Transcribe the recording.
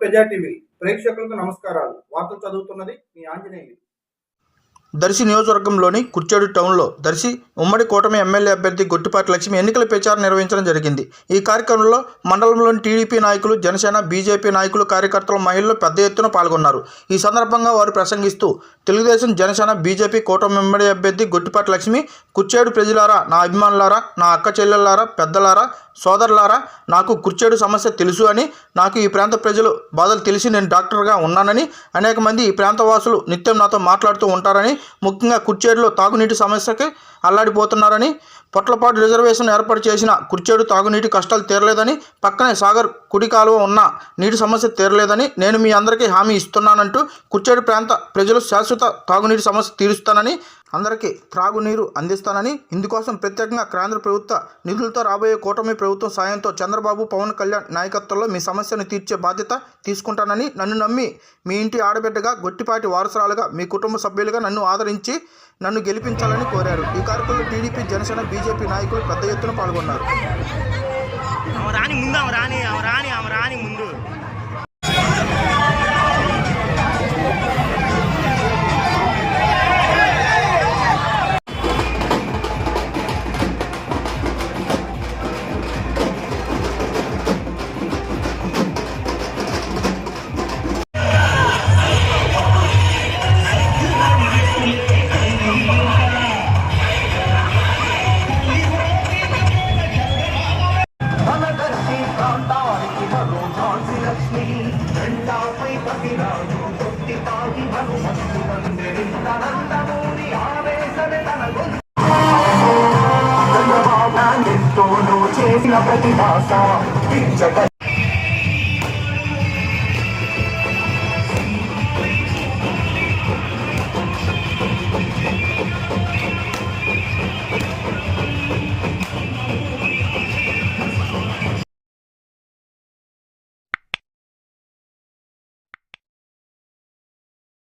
ప్రజా టీవీ. ప్రేక్షకులకు నమస్కారాలు. వార్తలు చదువుతున్నది మీ ఆంజనేయులు. దర్శి నియోజకవర్గంలోని కుర్చేడు టౌన్లో దర్శి ఉమ్మడి కూటమి ఎమ్మెల్యే అభ్యర్థి గొట్టిపాటి లక్ష్మి ఎన్నికల ప్రచారం నిర్వహించడం జరిగింది. ఈ కార్యక్రమంలో మండలంలోని టీడీపీ నాయకులు జనసేన బీజేపీ నాయకులు కార్యకర్తలు మహిళలు పెద్ద ఎత్తున పాల్గొన్నారు. ఈ సందర్భంగా వారు ప్రసంగిస్తూ తెలుగుదేశం జనసేన బీజేపీ కూటమి ఉమ్మడి అభ్యర్థి గొట్టిపాటి లక్ష్మి కుర్చేడు ప్రజలారా నా అభిమానులారా నా అక్క చెల్లెళ్ళారా పెద్దలారా సోదరులారా నాకు కుర్చేడు సమస్య తెలుసు అని నాకు ఈ ప్రాంత ప్రజలు బాధలు తెలిసి నేను డాక్టర్గా ఉన్నానని అనేక మంది ఈ ప్రాంత వాసులు నిత్యం నాతో మాట్లాడుతూ ఉంటారని ముఖ్యంగా కుర్చేడులో తాగునీటి సమస్యకి అల్లాడిపోతున్నారని పొట్లపాటు రిజర్వేషన్ ఏర్పాటు చేసిన కుర్చేడు తాగునీటి కష్టాలు తీరలేదని పక్కనే సాగర్ కుడి కాలువ ఉన్న నీటి సమస్య తీరలేదని నేను మీ అందరికీ హామీ ఇస్తున్నానంటూ కుర్చేడు ప్రాంత ప్రజలు శాశ్వత తాగునీటి సమస్య తీరుస్తానని అందరికీ త్రాగునీరు అందిస్తానని ఇందుకోసం ప్రత్యేకంగా కేంద్ర ప్రభుత్వ నిధులతో రాబోయే కూటమి ప్రభుత్వం సాయంతో చంద్రబాబు పవన్ కళ్యాణ్ నాయకత్వంలో మీ సమస్యను తీర్చే బాధ్యత తీసుకుంటానని నన్ను నమ్మి మీ ఇంటి ఆడబిడ్డగా గొట్టిపాటి వారసురాలుగా మీ కుటుంబ సభ్యులుగా నన్ను ఆదరించి నన్ను గెలిపించాలని కోరారు. ఈ కార్యక్రమంలో టీడీపీ జనసేన బీజేపీ నాయకులు పెద్ద ఎత్తున పాల్గొన్నారు. ఆమె రాని ముందు ఆమె రాని ఆమె రాని ఆమె రాని ముందు. చేసిన ప్రతిభాస.